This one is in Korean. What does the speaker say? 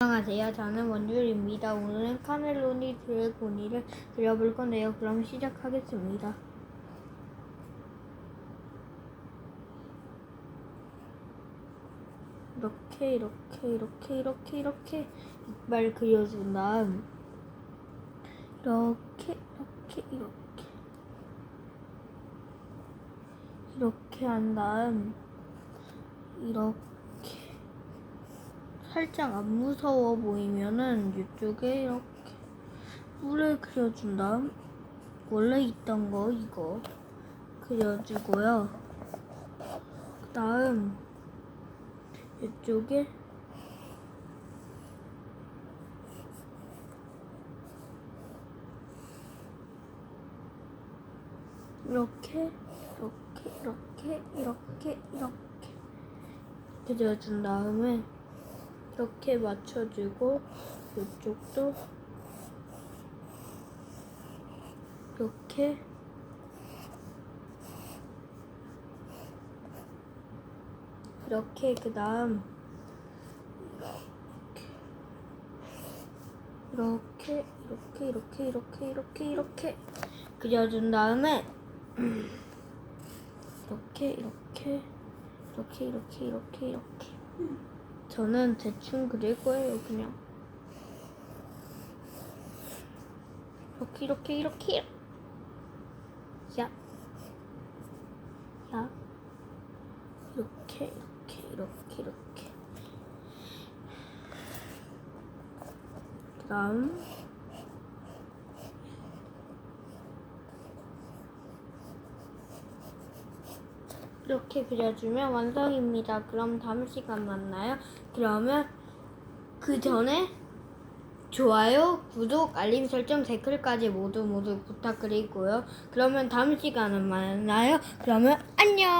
안녕하세요. 저는 원줄입니다. 오늘은 카멜로니 드래고니를 그려볼 건데요. 그럼 시작하겠습니다. 이렇게 이렇게 이렇게 이렇게 이렇게 이빨 그려준 다음 이렇게 이렇게 이렇게 이렇게 한 다음 이렇게 살짝 안 무서워 보이면은 이쪽에 이렇게 뿔을 그려준 다음 원래 있던 거 이거 그려주고요. 그 다음 이쪽에 이렇게 이렇게 이렇게 이렇게 이렇게 그려준 다음에 이렇게 맞춰주고 이쪽도 이렇게. 이렇게 그 다음 이렇게 이렇게 이렇게 이렇게 이렇게 이렇게 그려준 다음에 이렇게 이렇게 이렇게 이렇게 이렇게 이렇게 저는 대충 그릴 거예요, 그냥. 이렇게, 이렇게, 이렇게. 야. 야. 이렇게, 이렇게, 이렇게, 이렇게. 그 다음. 이렇게 그려주면 완성입니다. 그럼 다음 시간 만나요. 그러면 그 전에 좋아요, 구독, 알림 설정, 댓글까지 모두 모두 부탁드리고요. 그러면 다음 시간에 만나요. 그러면 안녕!